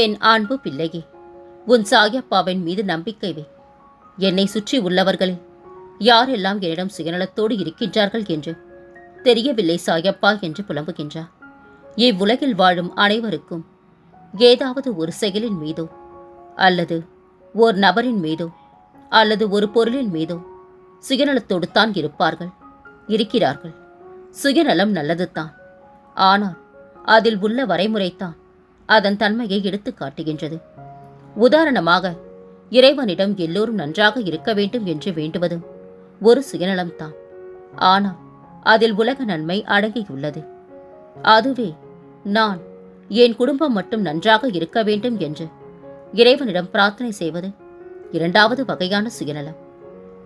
என் அன்பு பிள்ளையே? உன் சாயப்பாவின் மீது நம்பிக்கை வை. என்னை சுற்றி உள்ளவர்களே யாரெல்லாம் என்னிடம் சுயநலத்தோடு இருக்கின்றார்கள் என்று? தெரியவில்லை சாயப்பா என்று புலம்புகின்றார். இவ்வுலகில் வாழும் அனைவருக்கும் ஏதாவது ஒரு செயலின் மீதோ அல்லது ஓர் நபரின் மீதோ அல்லது ஒரு பொருளின் மீதோ சுயநலத்தோடு தான் இருப்பார்கள் இருக்கிறார்கள். சுயநலம் நல்லதுதான். ஆனால் அதில் உள்ள வரைமுறைத்தான் அதன் தன்மையை எடுத்துக் காட்டுகின்றது. உதாரணமாக இறைவனிடம் எல்லோரும் நன்றாக இருக்க வேண்டும் என்று வேண்டுவது ஒரு சுயநலம்தான். ஆனால் அதில் உலக நன்மை அடங்கியுள்ளது. அதுவே நான் என் குடும்பம் மட்டும் நன்றாக இருக்க வேண்டும் என்று இறைவனிடம் பிரார்த்தனை செய்வது இரண்டாவது வகையான சுயநலம்.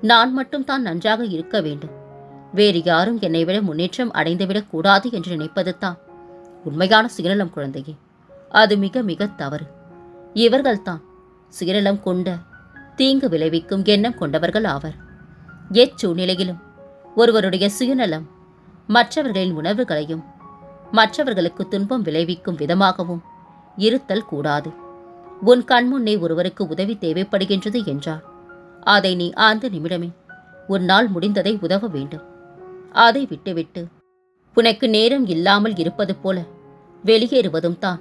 நான் மட்டும் தான் நன்றாக இருக்க வேண்டும். வேறு யாரும் என்னை விட முன்னேற்றம் அடைந்துவிடக் கூடாது என்று நினைப்பது தான் உண்மையான சுயநலம் குழந்தையே. அது மிக மிக தவறு. இவர்கள்தான் சுயநலம் கொண்ட தீங்கு விளைவிக்கும் எண்ணம் கொண்டவர்கள் ஆவர். எச்சூழ்நிலையிலும் ஒருவருடைய சுயநலம் மற்றவர்களின் உணர்வுகளையும் மற்றவர்களுக்கு துன்பம் விளைவிக்கும் விதமாகவும் இருத்தல் கூடாது. உன் கண்முன்னே ஒருவருக்கு உதவி தேவைப்படுகின்றது என்றார். அதை நீ அந்த நிமிடமே உன்னால் முடிந்ததை உதவ வேண்டும். அதை விட்டுவிட்டு உனக்கு நேரம் இல்லாமல் இருப்பது போல வெளியேறுவதும் தான்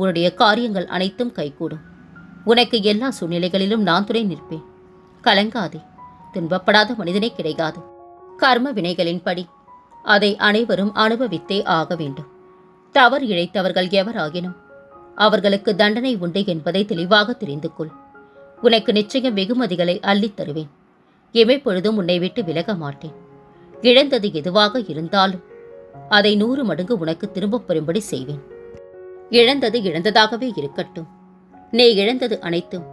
உன்னுடைய காரியங்கள் அனைத்தும் கைகூடும். உனக்கு எல்லா சூழ்நிலைகளிலும் நான் துணை நிற்பேன். கலங்காதே. துன்பப்படாத மனிதனே கிடைக்காது கர்ம வினைகளின்படி அதை அனைவரும் அனுபவித்தே ஆக வேண்டும். தவறு இழைத்தவர்கள் எவராகினும் அவர்களுக்கு தண்டனை உண்டு என்பதை தெளிவாக தெரிந்து கொள். உனக்கு நிச்சயம் வெகுமதிகளை அள்ளித் தருவேன். எமைப்பொழுதும் உன்னை விட்டு விலக மாட்டேன். இழந்தது எதுவாக இருந்தாலும் அதை நூறு மடங்கு உனக்கு திரும்பப் பெறும்படி செய்வேன். இழந்தது இழந்ததாகவே இருக்கட்டும். நீ இழந்தது அனைத்தும்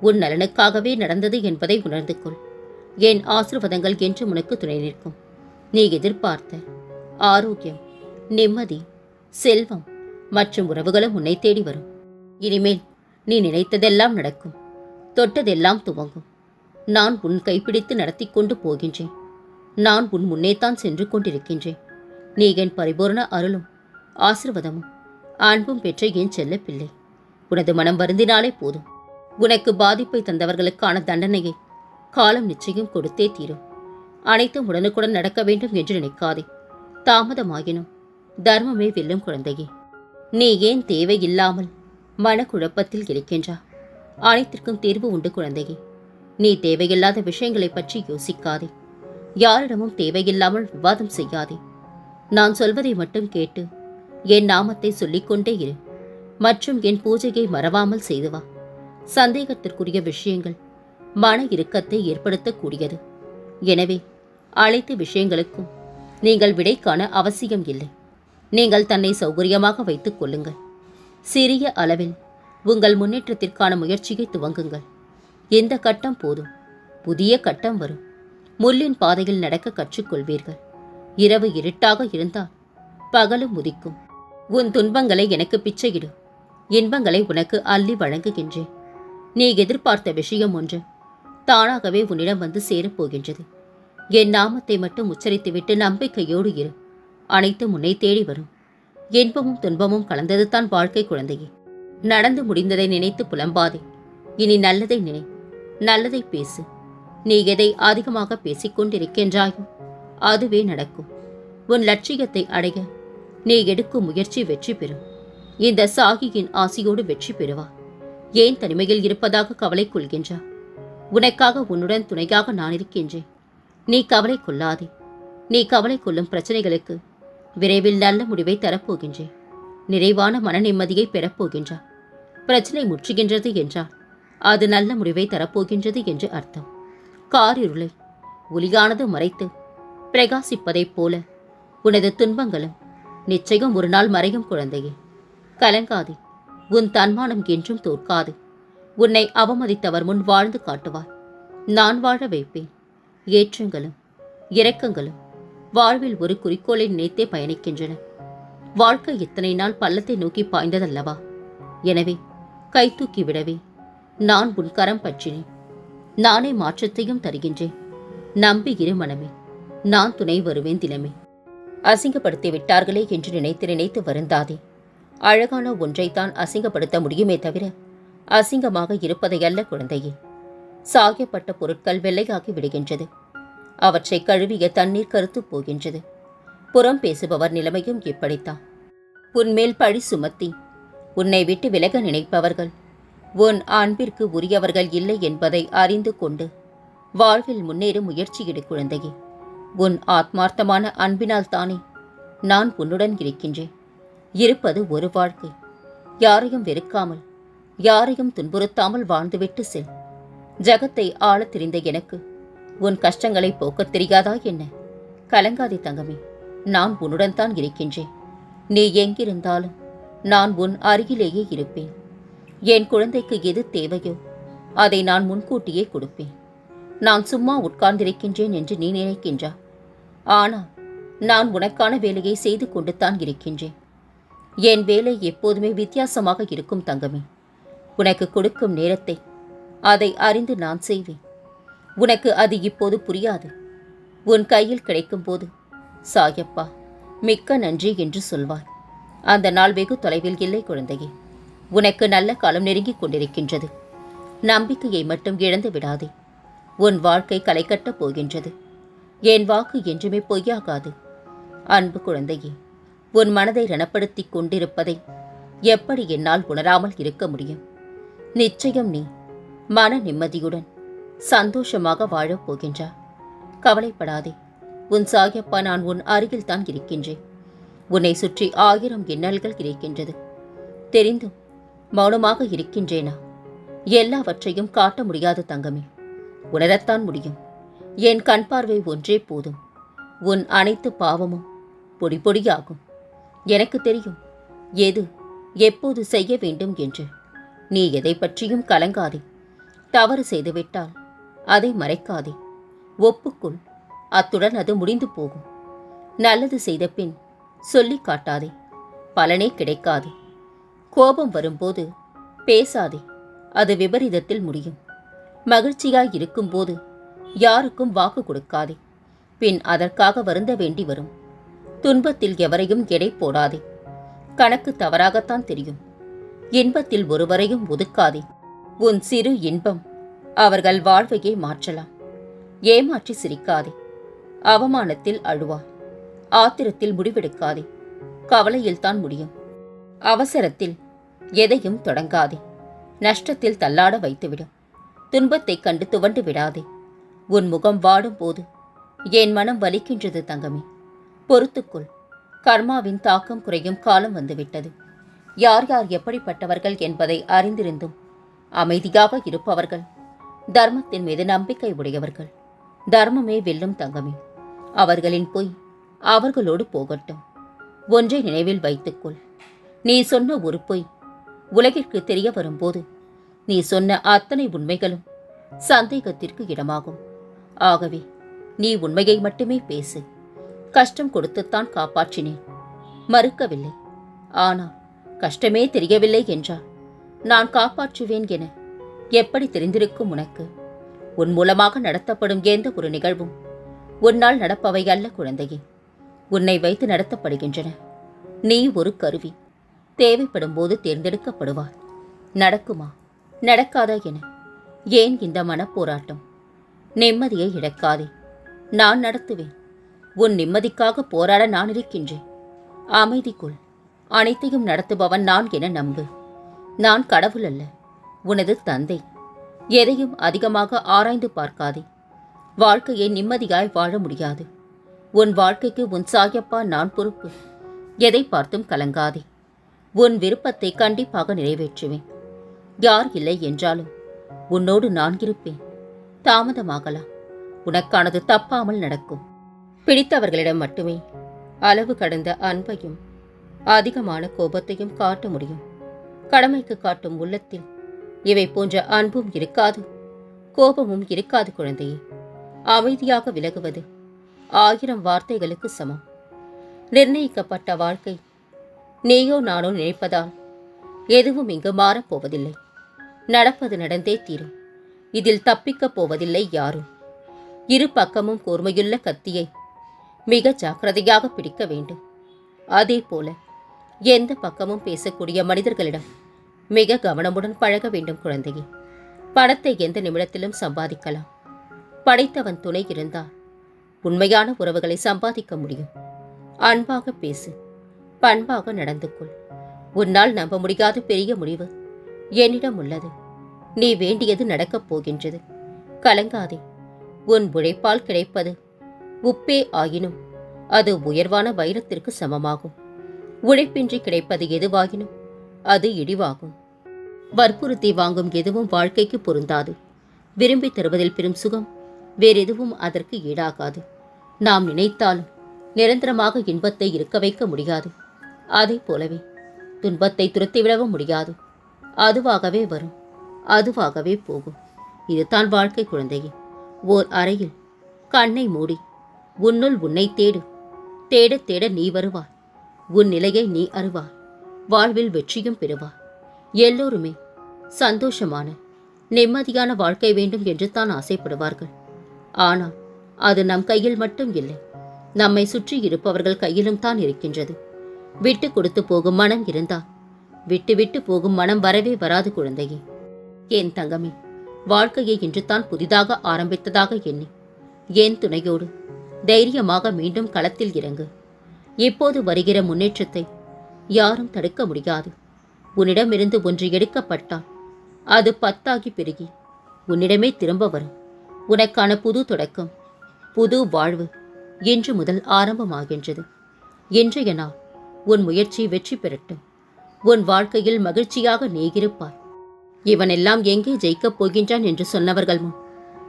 உன் நலனுக்காகவே நடந்தது என்பதை உணர்ந்து கொள். என் ஆசிர்வாதங்கள் என்று உனக்கு துணை நிற்கும். நீ எதிர்பார்த்த ஆரோக்கியம் நிம்மதி செல்வம் மற்றும் உறவுகளும் உன்னை தேடி வரும். இனிமேல் நீ நினைத்ததெல்லாம் நடக்கும். தொட்டதெல்லாம் துவங்கும். நான் உன் கைப்பிடித்து நடத்தி கொண்டு போகின்றேன். நான் உன் முன்னேத்தான் சென்று கொண்டிருக்கின்றேன். நீ என் பரிபூர்ண அருளும் ஆசிர்வாதமும் அன்பும் பெற்ற என் செல்ல பிள்ளை உனது மனம் வருந்தினாலே போதும். உனக்கு பாதிப்பை தந்தவர்களுக்கான தண்டனையை காலம் நிச்சயம் கொடுத்தே தீரும். அனைத்தும் உடனுக்குடன் நடக்க வேண்டும் என்று நினைக்காதே. தாமதமாகினும் தர்மமே வெல்லும் குழந்தையே. நீ ஏன் தேவையில்லாமல் மனக்குழப்பத்தில் இருக்கின்றா? அனைத்திற்கும் தீர்வு உண்டு குழந்தையே. நீ தேவையில்லாத விஷயங்களை பற்றி யோசிக்காதே. யாரிடமும் தேவையில்லாமல் விவாதம் செய்யாதே. நான் சொல்வதை மட்டும் கேட்டு என் நாமத்தை சொல்லிக்கொண்டே இரு. மற்றும் என் பூஜையை மறவாமல் செய்து வா. சந்தேகத்திற்குரிய விஷயங்கள் மன இறுக்கத்தை ஏற்படுத்தக்கூடியது. எனவே அனைத்து விஷயங்களுக்கும் நீங்கள் விடை காண அவசியம் இல்லை. நீங்கள் தன்னை சௌகரியமாக வைத்துக் கொள்ளுங்கள். சிறிய அளவில் உங்கள் முன்னேற்றத்திற்கான முயற்சியை துவங்குங்கள். எந்த கட்டம் போதும். புதிய கட்டம் வரும். முள்ளின் பாதையில் நடக்க கற்றுக்கொள்வீர்கள். இரவு இருட்டாக இருந்தால் பகலும் உதிக்கும். உன் துன்பங்களை எனக்கு பிச்சையிடு. இன்பங்களை உனக்கு அள்ளி வழங்குகின்றேன். நீ எதிர்பார்த்த விஷயம் ஒன்று. தானாகவே உன்னிடம் வந்து சேரப்போகின்றது என் நாமத்தை மட்டும் உச்சரித்துவிட்டு நம்பிக்கையோடு இரு. அனைத்து உன்னை தேடி வரும். இன்பமும் துன்பமும் கலந்தது தான் வாழ்க்கை குழந்தையே. நடந்து முடிந்ததை நினைத்து புலம்பாதே. இனி நல்லதை நினை. நல்லதை பேசு. நீ எதை அதிகமாக பேசிக்கொண்டிருக்கின்றாயோ அதுவே நடக்கும். உன் லட்சியத்தை அடைய நீ எடுக்கும் முயற்சி வெற்றி பெறும். இந்த சாகியின் ஆசியோடு வெற்றி பெறுவா. ஏன் தனிமையில் இருப்பதாக கவலை கொள்கின்றா? உனக்காக உன்னுடன் துணையாக நான் இருக்கின்றேன். நீ கவலை கொள்ளாதே. நீ கவலை கொள்ளும் பிரச்சனைகளுக்கு விரைவில் நல்ல முடிவை தரப்போகின்றேன் நிறைவான மன நிம்மதியை பெறப்போகின்றார் பிரச்சனை முற்றுகின்றது என்றால் அது நல்ல முடிவை தரப்போகின்றது என்று அர்த்தம். காரிருளை ஒளியானது மறைத்து பிரகாசிப்பதைப் போல உனது துன்பங்களும் நிச்சயம் ஒரு நாள் மறையும் குழந்தையே. கலங்காதே உன் தன்மானம் என்றும் தோற்காது. உன்னை அவமதித்தவர் முன் வாழ்ந்து காட்டுவார். நான் வாழ வைப்பேன். ஏற்றங்களும் இரக்கங்களும் வாழ்வில் ஒரு குறிக்கோளை நினைத்தே பயணிக்கின்றன. வாழ்க்கை இத்தனை நாள் பள்ளத்தை நோக்கி பாய்ந்ததல்லவா? எனவே கை தூக்கி விடவே நான் உன் கரம் பற்றினேன். நானே மாற்றத்தையும் தருகின்றேன். நம்பி இரு மனமே நான் துணை வருவேன் தினமே. அசிங்கப்படுத்தி விட்டார்களே என்று நினைத்து நினைத்து வருந்தாதே. அழகான ஒன்றைத்தான் அசிங்கப்படுத்த முடியுமே தவிர அசிங்கமாக இருப்பதையல்ல குழந்தையே. சாகியப்பட்ட பொருட்கள் வெள்ளையாகி விடுகின்றது. அவற்றை கழுவிய தண்ணீர் கருத்துப் போகின்றது. புறம் பேசுபவர் நிலைமையும் இப்படித்தான். உன்மேல் பழி சுமத்தி உன்னை விட்டு விலக நினைப்பவர்கள் உன் அன்பிற்கு உரியவர்கள் இல்லை என்பதை அறிந்து கொண்டு வாழ்வில் முன்னேறும் முயற்சியிடு குழந்தையே. உன் ஆத்மார்த்தமான அன்பினால் தானே நான் உன்னுடன் இருக்கின்றேன். இருப்பது ஒரு வாழ்க்கை. யாரையும் வெறுக்காமல் யாரையும் துன்புறுத்தாமல் வாழ்ந்துவிட்டு செல். ஜகத்தை ஆளத் தெரிந்த எனக்கு உன் கஷ்டங்களை போக்கத் தெரியாதா என்ன? கலங்காதே தங்கமே நான் உன்னுடன் தான் இருக்கின்றேன். நீ எங்கிருந்தாலும் நான் உன் அருகிலேயே இருப்பேன். என் குழந்தைக்கு எது தேவையோ அதை நான் முன்கூட்டியே கொடுப்பேன். நான் சும்மா உட்கார்ந்திருக்கின்றேன் என்று நீ நினைக்கின்றா? ஆனால் நான் உனக்கான வேலையை செய்து கொண்டு தான் இருக்கின்றேன். என் வேலை எப்போதுமே வித்தியாசமாக இருக்கும் தங்கமே. உனக்கு கொடுக்கும் நேரத்தை அதை அறிந்து நான் செய்வேன். உனக்கு அது இப்போது புரியாது. உன் கையில் கிடைக்கும் போது சாயப்பா மிக்க நன்றி என்று சொல்வாய். அந்த நாள் வெகு தொலைவில் இல்லை குழந்தையே உனக்கு நல்ல காலம் நெருங்கிக் கொண்டிருக்கின்றது. நம்பிக்கையை மட்டும் இழந்து விடாதே. உன் வாழ்க்கை களை கட்டப் போகின்றது. என் வாக்கு என்றுமே பொய்யாகாது. அன்பு குழந்தையே உன் மனதை ரணப்படுத்திக் கொண்டிருப்பதை எப்படி என்னால் உணராமல் இருக்க முடியும்? நிச்சயம் நீ மன நிம்மதியுடன் சந்தோஷமாக வாழப் போகின்றா. கவலைப்படாதே உன் சாயப்பா நான் உன் அருகில் தான் இருக்கின்றேன். உன்னை சுற்றி ஆயிரம் இன்னல்கள் இருக்கின்றது தெரிந்தும் மௌனமாக இருக்கின்றேனா? எல்லாவற்றையும் காட்ட முடியாத தங்கமே. உணரத்தான் முடியும். என் கண் பார்வை ஒன்றே போதும். உன் அனைத்து பாவமும் பொடி பொடியாகும். எனக்கு தெரியும் எது எப்போது செய்ய வேண்டும் என்று. நீ எதை பற்றியும் கலங்காதே. தவறு செய்துவிட்டால் அதை மறைக்காதே. ஒப்புக்குள். அத்துடன் அது முடிந்து போகும். நல்லது செய்த பின் சொல்லி காட்டாதே. பலனே கிடைக்காது. கோபம் வரும்போது பேசாதே. அது விபரீதத்தில் முடியும். மகிழ்ச்சியாய் இருக்கும்போது யாருக்கும் வாக்கு கொடுக்காதே. பின் அதற்காக வருந்த வேண்டி வரும். துன்பத்தில் எவரையும் எடை போடாதே. கணக்கு தவறாகத்தான் தெரியும். இன்பத்தில் ஒருவரையும் ஒதுக்காதே. உன் சிறு இன்பம் அவர்கள் வாழ்வையே மாற்றலாம். ஏமாற்றி சிரிக்காதே. அவமானத்தில் அழுவா. ஆத்திரத்தில் முடிவெடுக்காதே. கவலையில்தான் முடியும். அவசரத்தில் எதையும் தொடங்காதே. நஷ்டத்தில் தள்ளாட வைத்துவிடும். துன்பத்தைக் கண்டு துவண்டு விடாதே. உன் முகம் வாடும் போது என் மனம் வலிக்கின்றது தங்கமே. பொறுத்துக்குள். கர்மாவின் தாக்கம் குறையும் காலம் வந்துவிட்டது. யார் யார் எப்படிப்பட்டவர்கள் என்பதை அறிந்திருந்தும் அமைதியாக இருப்பவர்கள் தர்மத்தின் மீது நம்பிக்கை உடையவர்கள் தர்மமே வெல்லும் தங்கமே. அவர்களின் பொய் அவர்களோடு போகட்டும். ஒன்றை நினைவில் வைத்துக்கொள். நீ சொன்ன ஒரு பொய் உலகிற்கு தெரிய வரும்போது நீ சொன்ன அத்தனை உண்மைகளும் சந்தேகத்திற்கு இடமாகும். ஆகவே நீ உண்மையை மட்டுமே பேசு. கஷ்டம் கொடுத்துத்தான் காப்பாற்றினேன். மறுக்கவில்லை. ஆனால் கஷ்டமே தெரியவில்லை என்றால் நான் காப்பாற்றுவேன் என எப்படி தெரிந்திருக்கும் உனக்கு? உன் மூலமாக நடத்தப்படும் எந்த ஒரு நிகழ்வும் உன்னால் நடப்பவை அல்ல குழந்தையே. உன்னை வைத்து நடத்தப்படுகின்றன. நீ ஒரு கருவி. தேவைப்படும் போது தேர்ந்தெடுக்கப்படுவார் நடக்குமா? நடக்காதா என. ஏன் இந்த மனப்போராட்டம்? நிம்மதியை இழக்காதே. நான் நடத்துவேன். உன் நிம்மதிக்காக போராட நான் இருக்கின்றேன். அமைதிக்குள் அனைத்தையும் நடத்துபவன் நான் என நம்பு. நான் கடவுள் அல்ல உனது தந்தை. எதையும் அதிகமாக ஆராய்ந்து பார்க்காதே. வாழ்க்கையை நிம்மதியாய் வாழ முடியாது. உன் வாழ்க்கைக்கு உன் சாயப்பா நான் பொறுப்பு. எதை பார்த்தும் கலங்காதே. உன் விருப்பத்தை கண்டிப்பாக நிறைவேற்றுவேன். யார் இல்லை என்றாலும் உன்னோடு நான் இருப்பேன். தாமதமாகலாம். உனக்கானது தப்பாமல் நடக்கும். பிடித்தவர்களிடம் மட்டுமே அளவு கடந்த அன்பையும் அதிகமான கோபத்தையும் காட்ட முடியும். கடமைக்கு காட்டும் உள்ளத்தில் இவை போன்ற அன்பும் இருக்காது. கோபமும் இருக்காது குழந்தையே. அமைதியாக விலகுவது ஆயிரம் வார்த்தைகளுக்கு சமம். நிர்ணயிக்கப்பட்ட வாழ்க்கை நீயோ நானோ நினைப்பதால் எதுவும் இங்கு மாறப்போவதில்லை. நடப்பது நடந்தே தீரும். இதில் தப்பிக்கப் போவதில்லை யாரும். இரு பக்கமும் கூர்மையுள்ள கத்தியை மிக ஜாக்கிரதையாக பிடிக்க வேண்டும். அதே போல எந்த பக்கமும் பேசக்கூடிய மனிதர்களிடம் மிக கவனமுடன் பழக வேண்டும் குழந்தையே. பணத்தை எந்த நிமிடத்திலும் சம்பாதிக்கலாம். படைத்தவன் துணை இருந்தால் உண்மையான உறவுகளை சம்பாதிக்க முடியும். அன்பாக பேசு பண்பாக நடந்து கொள் உன்னால் நம்ப முடியாத பெரிய முடிவு என்னிடம் உள்ளது. நீ வேண்டியது நடக்கப் போகின்றது. கலங்காதே. உன் உழைப்பால் கிடைப்பது உப்பே ஆயினும் அது உயர்வான வைரத்திற்கு சமமாகும். உழைப்பின்றி கிடைப்பது எதுவாகினும் அது இடிவாகும் வற்புறுத்தி வாங்கும் எதுவும் வாழ்க்கைக்கு பொருந்தாது. விரும்பி தருவதில் பெரும் சுகம் வேறெதுவும் அதற்கு ஈடாகாது. நாம் நினைத்தாலும் நிரந்தரமாக இன்பத்தை இருக்க வைக்க முடியாது. அதை போலவே துன்பத்தை துரத்திவிடவும் முடியாது. அதுவாகவே வரும். அதுவாகவே போகும். இதுதான் வாழ்க்கை குழந்தையே. ஓர் அறையில் கண்ணை மூடி உன்னுள் உன்னை தேடு. தேட தேட நீ வருவாய். உன் நிலையை நீ அறிவாய். வாழ்வில் வெற்றியும் பெறுவாய். எல்லோருமே சந்தோஷமான நிம்மதியான வாழ்க்கை வேண்டும் என்று தான் ஆசைப்படுவார்கள். ஆனால் அது நம் கையில் மட்டும் இல்லை. நம்மை சுற்றி இருப்பவர்கள் கையிலும் தான் இருக்கின்றது. விட்டு கொடுத்து போகும் மனம் இருந்தால் விட்டு விட்டு போகும் மனம் வரவே வராது குழந்தையே. ஏன் தங்கமே வாழ்க்கையை இன்று தான் புதிதாக ஆரம்பித்ததாக எண்ணி ஏன் துணையோடு தைரியமாக மீண்டும் களத்தில் இறங்கு? இப்போது வருகிற முன்னேற்றத்தை யாரும் தடுக்க முடியாது. உன்னிடமிருந்து ஒன்று எடுக்கப்பட்டால் அது பத்தாகி பெருகி உன்னிடமே திரும்ப வரும். உனக்கான புது தொடக்கம் புது வாழ்வு இன்று முதல் ஆரம்பமாகின்றது. இன்றைய நாள் உன் முயற்சி வெற்றி பெறட்டும். உன் வாழ்க்கையில் மகிழ்ச்சியாக நீகிருப்பாய். இவனெல்லாம் எங்கே ஜெயிக்கப் போகின்றான் என்று சொன்னவர்கள் முன்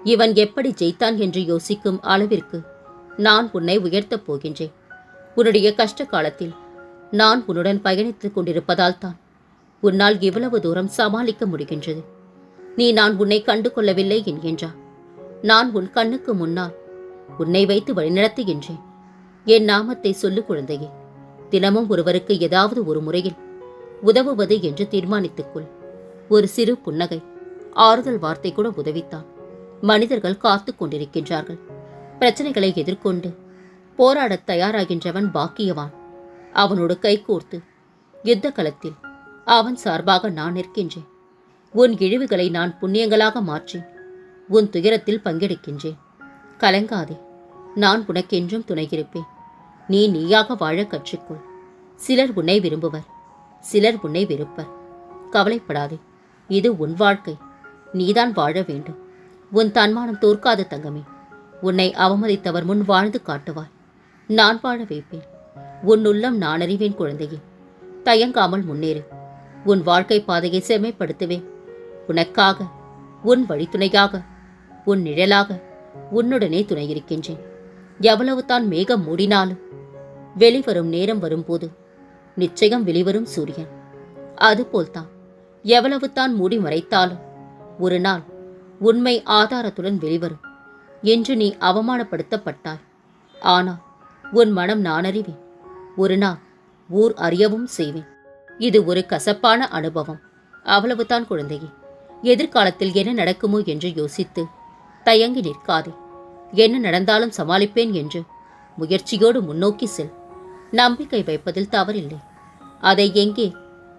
இவன் எப்படி ஜெயித்தான் என்று யோசிக்கும் அளவிற்கு நான் உன்னை உயர்த்தப் போகின்றேன். உன்னுடைய கஷ்ட காலத்தில் நான் உன்னுடன் பயணித்துக் கொண்டிருப்பதால் தான் உன்னால் இவ்வளவு தூரம் சமாளிக்க முடிகின்றது. நீ நான் உன்னை கண்டு கொள்ளவில்லை என்கின்றார் நான் உன் கண்ணுக்கு முன்னால் உன்னை வைத்து வழிநடத்துகின்றேன். என் நாமத்தை சொல்லு குழந்தையே தினமும் ஒருவருக்கு ஏதாவது ஒரு முறையில் உதவுவது என்று தீர்மானித்துக்கொள். ஒரு சிறு புன்னகை ஆறுதல் வார்த்தை கூட உதவித்தான். மனிதர்கள் காத்து கொண்டிருக்கின்றார்கள். பிரச்சனைகளை எதிர்கொண்டு போராடத் தயாராகின்றவன் பாக்கியவான். அவனோடு கைகோர்த்து யுத்த களத்தில் அவன் சார்பாக நான் நிற்கின்றேன். உன் இழிவுகளை நான் புண்ணியங்களாக மாற்றி உன் துயரத்தில் பங்கெடுக்கின்றேன். கலங்காதே நான் உனக்கென்றும் துணையிருப்பேன். நீ நீயாக வாழ கற்றுக்கொள். சிலர் உன்னை விரும்புவர். சிலர் உன்னை வெறுப்பர். கவலைப்படாதே. இது உன் வாழ்க்கை. நீதான் வாழ வேண்டும். உன் தன்மானம் தோற்காத தங்கமே. உன்னை அவமதித்தவர் முன் வாழ்ந்து காட்டுவாய். நான் வாழ வைப்பேன். உன் உள்ளம் நான் அறிவேன் குழந்தையே. தயங்காமல் முன்னேறு. உன் வாழ்க்கை பாதையை செம்மைப்படுத்துவேன். உனக்காக உன் வழித்துணையாக உன் நிழலாக உன்னுடனே துணையிருக்கின்றேன் எவ்வளவு தான் மேகம் மூடினாலும் வெளிவரும் நேரம் வரும்போது நிச்சயம் வெளிவரும் சூரியன். அதுபோல்தான். எவ்வளவு தான் மூடி மறைத்தாலும் ஒரு நாள் உண்மை ஆதாரத்துடன் வெளிவரும் என்று நீ அவமானப்படுத்தப்பட்டாய். ஆனால் உன் மனம் நான் அறிவேன் ஒரு நாள் ஊர் அறியவும் செய்வேன். இது ஒரு கசப்பான அனுபவம். அவ்வளவுதான் குழந்தையே. எதிர்காலத்தில் என்ன நடக்குமோ என்று யோசித்து தயங்கி நிற்காதே. என்ன நடந்தாலும் சமாளிப்பேன் என்று முயற்சியோடு முன்னோக்கி செல். நம்பிக்கை வைப்பதில் தவறில்லை. அதை எங்கே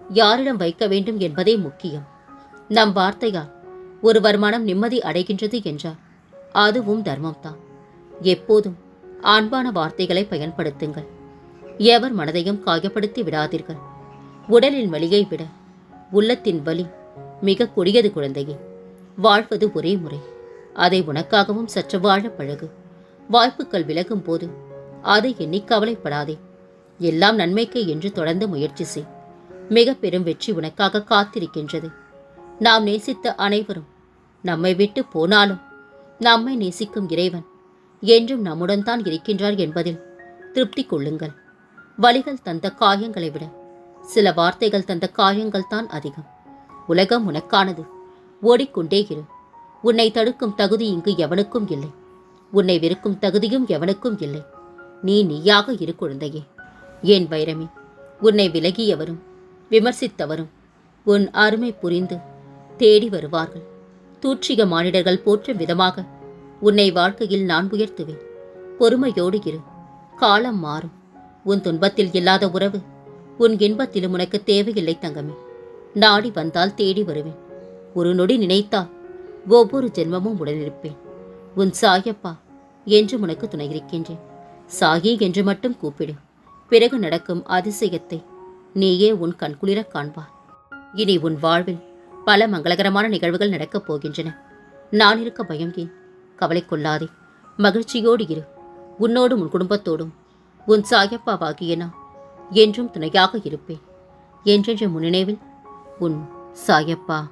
யாரிடம் வைக்க வேண்டும் என்பதே முக்கியம். நம் வார்த்தையால் ஒருவர் மனம் நிம்மதி அடைகின்றது என்றால் அதுவும் தர்மம்தான். எப்போதும் அன்பான வார்த்தைகளை பயன்படுத்துங்கள். எவர் மனதையும் காயப்படுத்தி விடாதீர்கள். உடலின் வலியை விட உள்ளத்தின் வலி மிக கொடியது குழந்தையே. வாழ்வது ஒரே முறை. அதை உனக்காகவும் சற்று வாழ பழகு. வாய்ப்புகள் விலகும் போது அதை எண்ணி கவலைப்படாதே. எல்லாம் நன்மைக்கு என்று தொடர்ந்து முயற்சி செய். மிக பெரும் வெற்றி உனக்காக காத்திருக்கின்றது. நாம் நேசித்த அனைவரும் நம்மை விட்டு போனாலும் நம்மை நேசிக்கும் இறைவன் என்றும் நம்முடன் தான் இருக்கின்றார் என்பதில் திருப்தி கொள்ளுங்கள். வழிகள் தந்த காயங்களை விட சில வார்த்தைகள் தந்த காயங்கள் தான் அதிகம். உலகம் உனக்கானது. ஓடிக்கொண்டே இரு. உன்னை தடுக்கும் தகுதி இங்கு எவனுக்கும் இல்லை. உன்னை வெறுக்கும் தகுதியும் எவனுக்கும் இல்லை. நீ நீயாக இரு குழந்தையே. ஏன் வைரமே உன்னை விலகியவரும் விமர்சித்தவரும் உன் அருமை புரிந்து தேடி வருவார்கள். தூற்றிக மானிடர்கள் போற்றும் விதமாக உன்னை வாழ்க்கையில் நான் உயர்த்துவேன். பொறுமையோடு இரு. காலம் மாறும். உன் துன்பத்தில் இல்லாத உறவு உன் இன்பத்திலும் உனக்கு தேவையில்லை தங்கமே. நாடி வந்தால் தேடி வருவேன். ஒரு நொடி நினைத்தால் ஒவ்வொரு ஜென்மமும் உடனிருப்பேன். உன் சாயப்பா என்று உனக்கு துணை இருக்கின்றேன். என்று மட்டும் கூப்பிடு. பிறகு நடக்கும் அதிசயத்தை நீயே உன் கண்குளிரக் காண்பார் இனி உன் வாழ்வில் பல மங்களகரமான நிகழ்வுகள் நடக்கப் போகின்றன. நான் இருக்க பயம் ஏன்? கவலை கொள்ளாதே. மகிழ்ச்சியோடு இரு. உன்னோடும் உன் குடும்பத்தோடும். உன் சாயப்பாவாகிய நான் என்றும் துணையாக இருப்பேன். என்றென்ற முன்னினைவில் உன் சாயப்பா